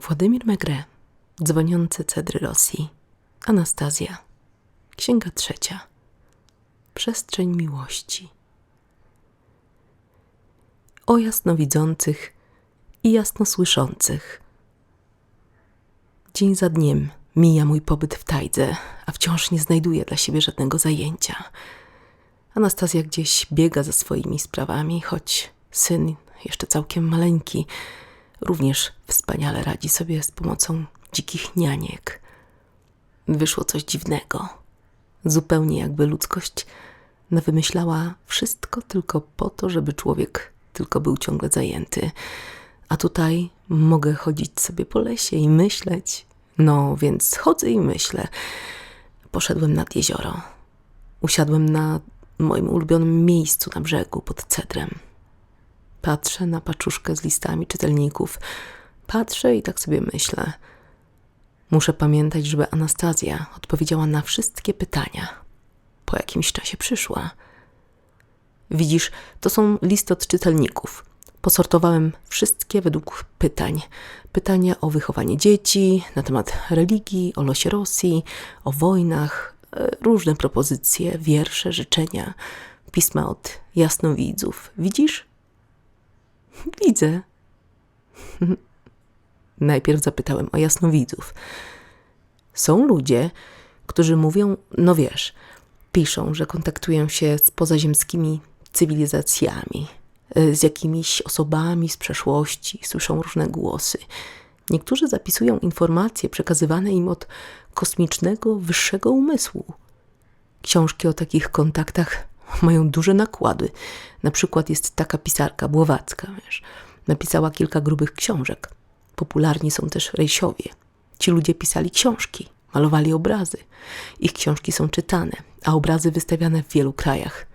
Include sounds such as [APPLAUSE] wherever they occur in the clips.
Władimir Megre, dzwoniące cedry Rosji, Anastazja, księga trzecia, przestrzeń miłości. O jasnowidzących i jasnosłyszących. Dzień za dniem mija mój pobyt w tajdze, a wciąż nie znajduję dla siebie żadnego zajęcia. Anastazja gdzieś biega za swoimi sprawami, choć syn, jeszcze całkiem maleńki, również wspaniale radzi sobie z pomocą dzikich nianiek. Wyszło coś dziwnego. Zupełnie jakby ludzkość nawymyślała wszystko tylko po to, żeby człowiek tylko był ciągle zajęty. A tutaj mogę chodzić sobie po lesie i myśleć. No więc chodzę i myślę. Poszedłem nad jezioro. Usiadłem na moim ulubionym miejscu na brzegu pod cedrem. Patrzę na paczuszkę z listami czytelników. Patrzę i tak sobie myślę. Muszę pamiętać, żeby Anastazja odpowiedziała na wszystkie pytania. Po jakimś czasie przyszła. Widzisz, to są listy od czytelników. Posortowałem wszystkie według pytań. Pytania o wychowanie dzieci, na temat religii, o losie Rosji, o wojnach, e, różne propozycje, wiersze, życzenia, pisma od jasnowidzów. Widzisz? Widzę. [LAUGHS] Najpierw zapytałem o jasnowidzów. Są ludzie, którzy mówią, no wiesz, piszą, że kontaktują się z pozaziemskimi cywilizacjami, y, z jakimiś osobami z przeszłości, słyszą różne głosy. Niektórzy zapisują informacje przekazywane im od kosmicznego, wyższego umysłu. Książki o takich kontaktach mają duże nakłady. Na przykład jest taka pisarka Błowacka, wiesz, napisała kilka grubych książek. Popularni są też rejsiowie. Ci ludzie pisali książki, malowali obrazy. Ich książki są czytane, a obrazy wystawiane w wielu krajach.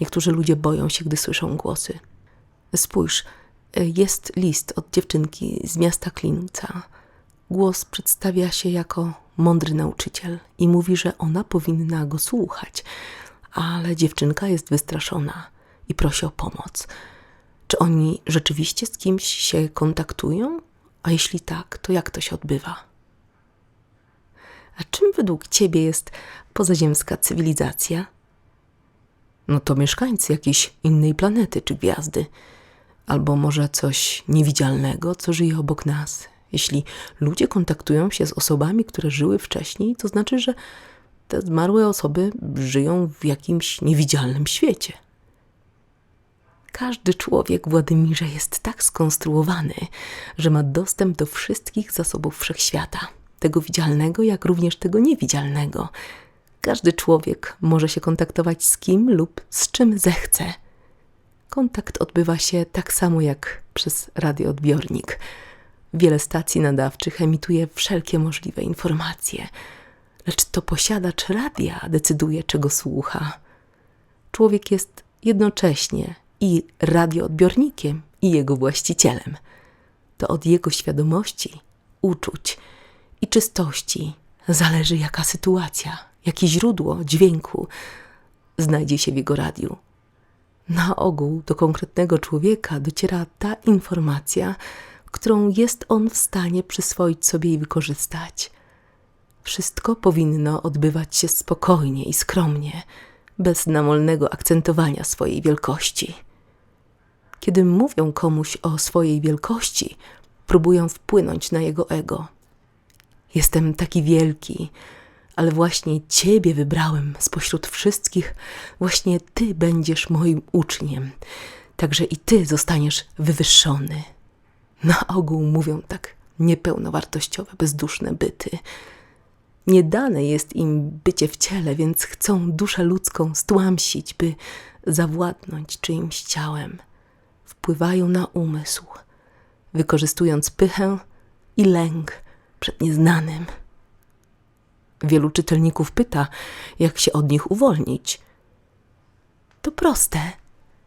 Niektórzy ludzie boją się, gdy słyszą głosy. Spójrz, jest list od dziewczynki z miasta Klinca. Głos przedstawia się jako mądry nauczyciel i mówi, że ona powinna go słuchać, ale dziewczynka jest wystraszona i prosi o pomoc. Czy oni rzeczywiście z kimś się kontaktują? A jeśli tak, to jak to się odbywa? A czym według ciebie jest pozaziemska cywilizacja? No to mieszkańcy jakiejś innej planety czy gwiazdy. Albo może coś niewidzialnego, co żyje obok nas. Jeśli ludzie kontaktują się z osobami, które żyły wcześniej, to znaczy, że te zmarłe osoby żyją w jakimś niewidzialnym świecie. Każdy człowiek, Władymirze, jest tak skonstruowany, że ma dostęp do wszystkich zasobów wszechświata, tego widzialnego, jak również tego niewidzialnego. Każdy człowiek może się kontaktować z kim lub z czym zechce. Kontakt odbywa się tak samo jak przez radioodbiornik. Wiele stacji nadawczych emituje wszelkie możliwe informacje, lecz to posiadacz radia decyduje, czego słucha. Człowiek jest jednocześnie i radioodbiornikiem, i jego właścicielem. To od jego świadomości, uczuć i czystości zależy, jaka sytuacja, jakie źródło dźwięku znajdzie się w jego radiu. Na ogół do konkretnego człowieka dociera ta informacja, którą jest on w stanie przyswoić sobie i wykorzystać. Wszystko powinno odbywać się spokojnie i skromnie, bez namolnego akcentowania swojej wielkości. Kiedy mówią komuś o swojej wielkości, próbują wpłynąć na jego ego. Jestem taki wielki, ale właśnie Ciebie wybrałem spośród wszystkich, właśnie Ty będziesz moim uczniem, także i Ty zostaniesz wywyższony. Na ogół mówią tak niepełnowartościowe, bezduszne byty. Nie dane jest im bycie w ciele, więc chcą duszę ludzką stłamsić, by zawładnąć czyimś ciałem. Wpływają na umysł, wykorzystując pychę i lęk przed nieznanym. Wielu czytelników pyta, jak się od nich uwolnić. To proste.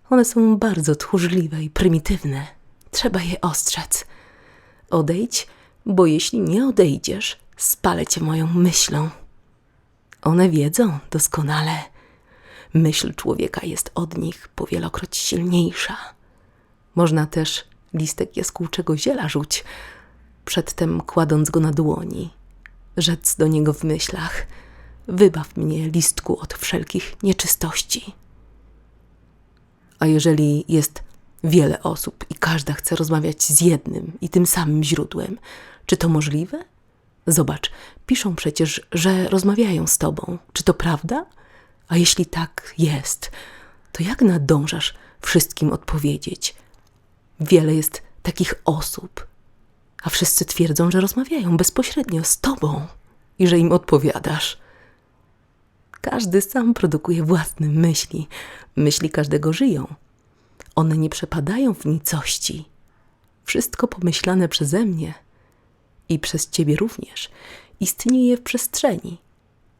One są bardzo tchórzliwe i prymitywne. Trzeba je ostrzec. Odejdź, bo jeśli nie odejdziesz, spalę cię moją myślą. One wiedzą doskonale. Myśl człowieka jest od nich powielokroć silniejsza. Można też listek jaskółczego ziela rzuć. przedtem kładąc go na dłoni, rzec do niego w myślach: Wybaw mnie, listku, od wszelkich nieczystości. A jeżeli jest wiele osób i każda chce rozmawiać z jednym i tym samym źródłem, czy to możliwe? Zobacz, piszą przecież, że rozmawiają z tobą. Czy to prawda? A jeśli tak jest, to jak nadążasz wszystkim odpowiedzieć? Wiele jest takich osób, a wszyscy twierdzą, że rozmawiają bezpośrednio z tobą i że im odpowiadasz. Każdy sam produkuje własne myśli. Myśli każdego żyją. One nie przepadają w nicości. Wszystko pomyślane przeze mnie i przez ciebie również istnieje w przestrzeni.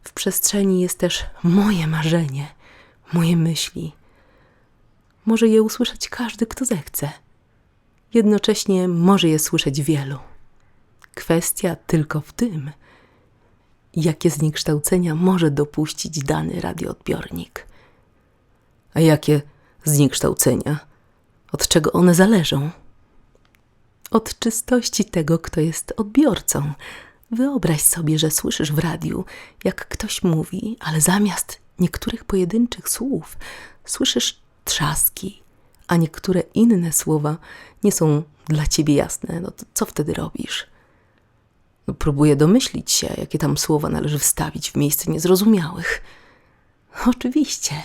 W przestrzeni jest też moje marzenie, moje myśli. Może je usłyszeć każdy, kto zechce. Jednocześnie może je słyszeć wielu. Kwestia tylko w tym, jakie zniekształcenia może dopuścić dany radioodbiornik. A jakie zniekształcenia? Od czego one zależą? Od czystości tego, kto jest odbiorcą. Wyobraź sobie, że słyszysz w radiu, jak ktoś mówi, ale zamiast niektórych pojedynczych słów słyszysz trzaski, a niektóre inne słowa nie są dla ciebie jasne. No to co wtedy robisz? No, próbuję domyślić się, jakie tam słowa należy wstawić w miejsce niezrozumiałych. Oczywiście,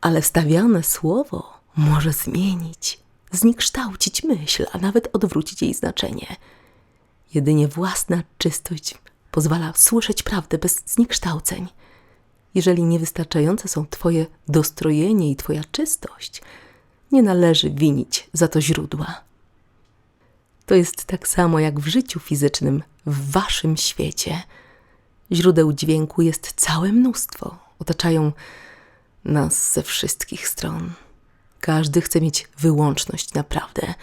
ale wstawiane słowo może zmienić, zniekształcić myśl, a nawet odwrócić jej znaczenie. Jedynie własna czystość pozwala słyszeć prawdę bez zniekształceń. Jeżeli niewystarczające są Twoje dostrojenie i Twoja czystość, nie należy winić za to źródła. To jest tak samo jak w życiu fizycznym, w Waszym świecie. Źródeł dźwięku jest całe mnóstwo, otaczają nas ze wszystkich stron. Każdy chce mieć wyłączność naprawdę,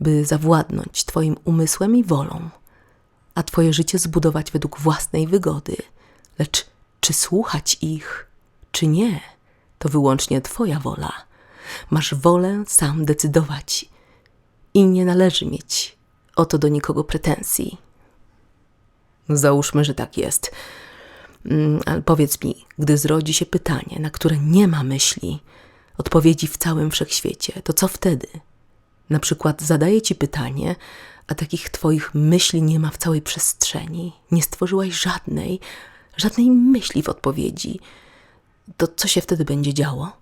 by zawładnąć Twoim umysłem i wolą, a Twoje życie zbudować według własnej wygody. Lecz czy słuchać ich, czy nie, to wyłącznie Twoja wola. Masz wolę sam decydować i nie należy mieć o to do nikogo pretensji. Załóżmy, że tak jest. Mm, Ale powiedz mi, gdy zrodzi się pytanie, na które nie ma myśli, odpowiedzi w całym wszechświecie, to co wtedy? Na przykład zadaję ci pytanie, a takich twoich myśli nie ma w całej przestrzeni. Nie stworzyłaś żadnej, żadnej myśli w odpowiedzi. To co się wtedy będzie działo?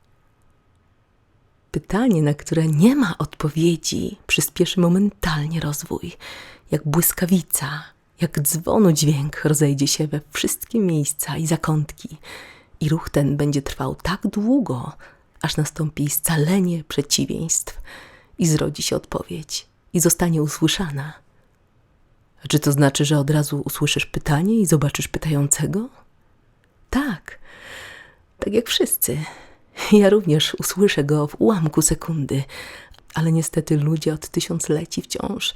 Pytanie, na które nie ma odpowiedzi, przyspieszy momentalnie rozwój, jak błyskawica, jak dzwonu dźwięk rozejdzie się we wszystkie miejsca i zakątki, i ruch ten będzie trwał tak długo, aż nastąpi scalenie przeciwieństw i zrodzi się odpowiedź i zostanie usłyszana. Czy to znaczy, że od razu usłyszysz pytanie i zobaczysz pytającego? Tak, tak jak wszyscy. Ja również usłyszę go w ułamku sekundy, ale niestety ludzie od tysiącleci wciąż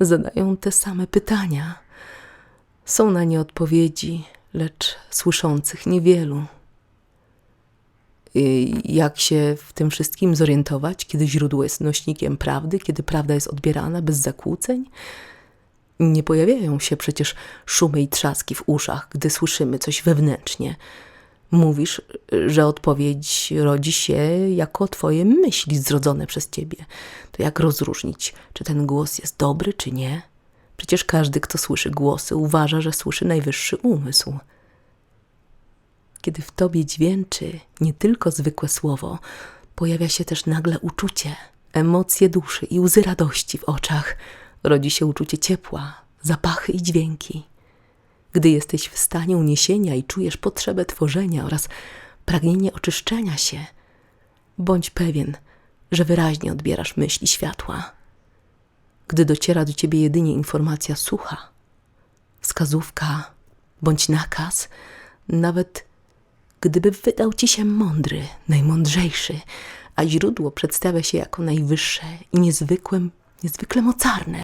zadają te same pytania. Są na nie odpowiedzi, lecz słyszących niewielu. I Jak się w tym wszystkim zorientować, kiedy źródło jest nośnikiem prawdy, kiedy prawda jest odbierana bez zakłóceń? Nie pojawiają się przecież szumy i trzaski w uszach, gdy słyszymy coś wewnętrznie. Mówisz, że odpowiedź rodzi się jako twoje myśli zrodzone przez ciebie. To jak rozróżnić, czy ten głos jest dobry, czy nie? Przecież każdy, kto słyszy głosy, uważa, że słyszy najwyższy umysł. Kiedy w tobie dźwięczy nie tylko zwykłe słowo, pojawia się też nagle uczucie, emocje duszy i łzy radości w oczach. Rodzi się uczucie ciepła, zapachy i dźwięki. Gdy jesteś w stanie uniesienia i czujesz potrzebę tworzenia oraz pragnienie oczyszczenia się, bądź pewien, że wyraźnie odbierasz myśli światła. Gdy dociera do ciebie jedynie informacja sucha, wskazówka bądź nakaz, nawet gdyby wydał ci się mądry, najmądrzejszy, a źródło przedstawia się jako najwyższe i niezwykłe, niezwykle mocarne,